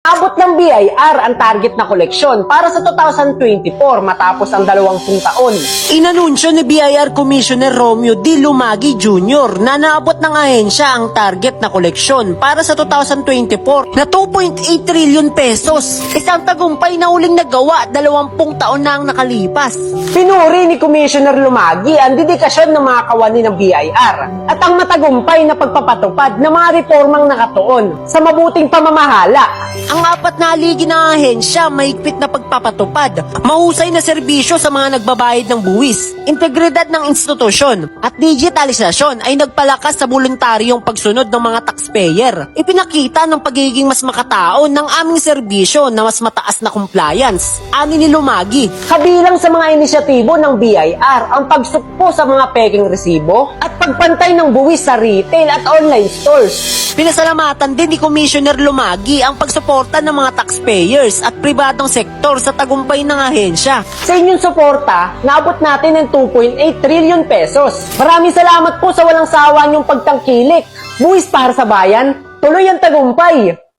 Abot ng BIR ang target na koleksyon para sa 2024 matapos ang dalawampung taon. Inanunsyo ni BIR Commissioner Romeo D. Lumagi Jr. na naabot ng ahensya ang target na koleksyon para sa 2024 na 2.8 trillion pesos. Isang tagumpay na uling nagawa dalawampung taon na ang nakalipas. Pinuri ni Commissioner Lumagi ang dedikasyon ng mga kawani ng BIR at ang matagumpay na pagpapatupad ng mga reformang nakatuon sa mabuting pamamahala. Ang apat na haligi ng ahensya, mahigpit na pagpapatupad, mahusay na serbisyo sa mga nagbabayad ng buwis, integridad ng institusyon, at digitalisasyon ay nagpalakas sa voluntaryong pagsunod ng mga taxpayer. Ipinakita ng pagiging mas makatao ng aming serbisyo na mas mataas na compliance. Ani ni Lumagi, Kabilang sa mga inisyatibo ng BIR ang pagsukpo sa mga peking resibo at pagpantay ng buwis sa retail at online stores. Pinasalamatan din ni Commissioner Lumagi ang pagsuporta ng mga taxpayers at pribadong sektor sa tagumpay ng ahensya. Sa inyong suporta, naabot natin ng 2.8 trillion pesos. Maraming salamat po sa walang sawa niyong pagtangkilik. Buwis para sa bayan, tuloy ang tagumpay.